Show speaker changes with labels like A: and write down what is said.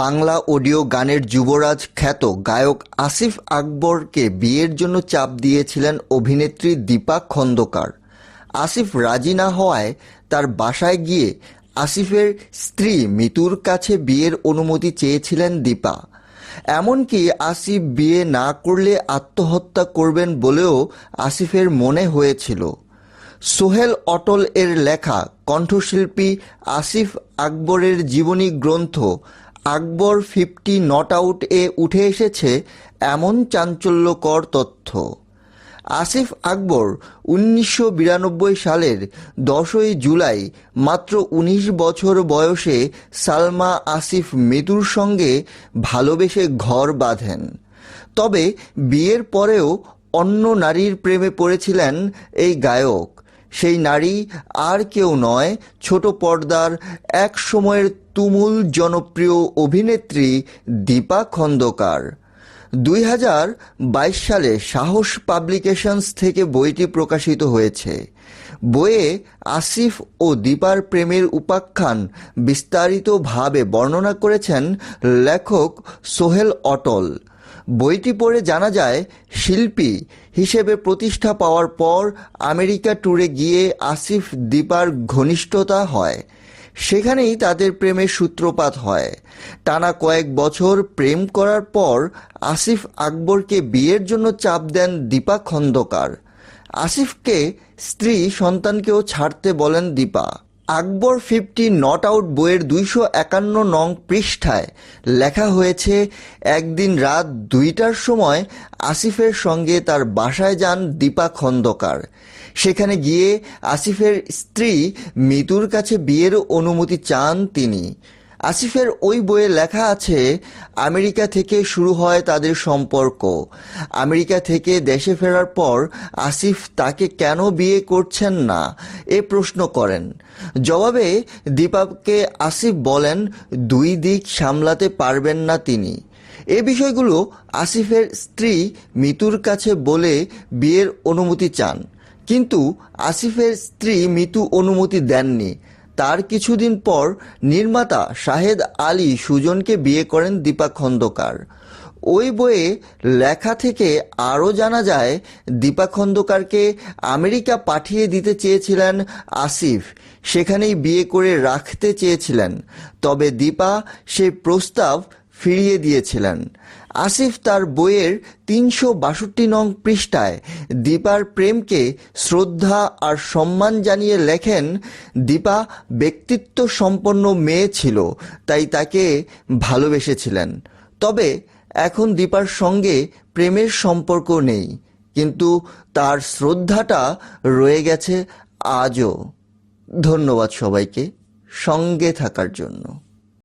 A: Bangla audio গানের যুবরাজ খ্যাত গায়ক আসিফ আকবরকে বিয়ের জন্য চাপ দিয়েছিলেন অভিনেত্রী দীপা খন্দকার। আসিফ রাজি না হওয়ায় তার বাসায় গিয়ে আসিফের স্ত্রী মিতুর কাছে বিয়ের অনুমতি চেয়েছিলেন দীপা। এমনকি আসিফ বিয়ে না করলে আত্মহত্যা করবেন বলেও আসিফের মনে হয়েছিল। সোহেল অটল এর লেখা কণ্ঠশিল্পী আসিফ আকবরের জীবনী গ্রন্থ আকবর ফিফটি নট আউট এ উঠে এসেছে এমন চাঞ্চল্যকর তথ্য। আসিফ আকবর উনিশশো বিরানব্বই সালের দশই জুলাই, মাত্র ১৯ বছর বয়সে সালমা আসিফ মৃদুর সঙ্গে ভালোবেসে ঘর বাঁধেন। তবে বিয়ের পরেও অন্য নারীর প্রেমে পড়েছিলেন এই গায়ক। সেই নারী আর কেউ নয়, ছোট পর্দার এক সময়ের তুমুল জনপ্রিয় অভিনেত্রী দীপা খন্দকার। দুই হাজার বাইশ সালে সাহস পাবলিকেশনস থেকে বইটি প্রকাশিত হয়েছে। বইয়ে আসিফ ও দীপার প্রেমের উপাখ্যান বিস্তারিতভাবে বর্ণনা করেছেন লেখক সোহেল অটল। বইটি পড়ে জানা যায়, শিল্পী হিসেবে প্রতিষ্ঠা পাওয়ার পর আমেরিকা ট্যুরে গিয়ে আসিফ দীপার ঘনিষ্ঠতা হয়। সেখানেই তাদের প্রেমের সূত্রপাত হয়। টানা কয়েক বছর প্রেম করার পর আসিফ আকবরকে বিয়ের জন্য চাপ দেন দীপা খন্দকার। আসিফকে স্ত্রী সন্তানকেও ছাড়তে বলেন Dipa. Akbar fifty not out বইয়ের দুইশো একান্ন নং পৃষ্ঠায় লেখা হয়েছে, একদিন রাত দুইটার সময় আসিফের সঙ্গে তার বাসায় যান দীপা খন্দকার। সেখানে গিয়ে আসিফের স্ত্রী মিতুর কাছে বিয়ের অনুমতি চান তিনি। আসিফের ওই বইয়ে লেখা আছে, আমেরিকা থেকে শুরু হয় তাদের সম্পর্ক। আমেরিকা থেকে দেশে ফেরার পর আসিফ তাকে কেন বিয়ে করছেন না? এ প্রশ্ন করেন। জবাবে দীপাকে আসিফ বলেন, দুই দিক সামলাতে পারবেন না তিনি। এ বিষয়গুলো আসিফের স্ত্রী মিতুর কাছে বলে বিয়ের অনুমতি চান। কিন্তু আসিফের স্ত্রী মিতু অনুমতি দেননি। তার কিছুদিন পর নির্মাতা শাহেদ আলী সুজনকে বিয়ে করেন দীপা খন্দকার। ওই বইয়ে লেখা থেকে আরও জানা যায়, দীপা খন্দকারকে আমেরিকা পাঠিয়ে দিতে চেয়েছিলেন আসিফ, সেখানেই বিয়ে করে রাখতে চেয়েছিলেন। তবে দীপা সে প্রস্তাব ফিরিয়ে দিয়েছিলেন। আসিফ তার বইয়ের তিনশো বাষট্টি নং পৃষ্ঠায় দীপার প্রেমকে শ্রদ্ধা আর সম্মান জানিয়ে লেখেন, দীপা ব্যক্তিত্ব সম্পন্ন মেয়ে ছিল, তাই তাকে ভালোবেসেছিলেন। তবে এখন দীপার সঙ্গে প্রেমের সম্পর্ক নেই, কিন্তু তার শ্রদ্ধাটা রয়ে গেছে আজও। ধন্যবাদ সবাইকে, সঙ্গে থাকার জন্য।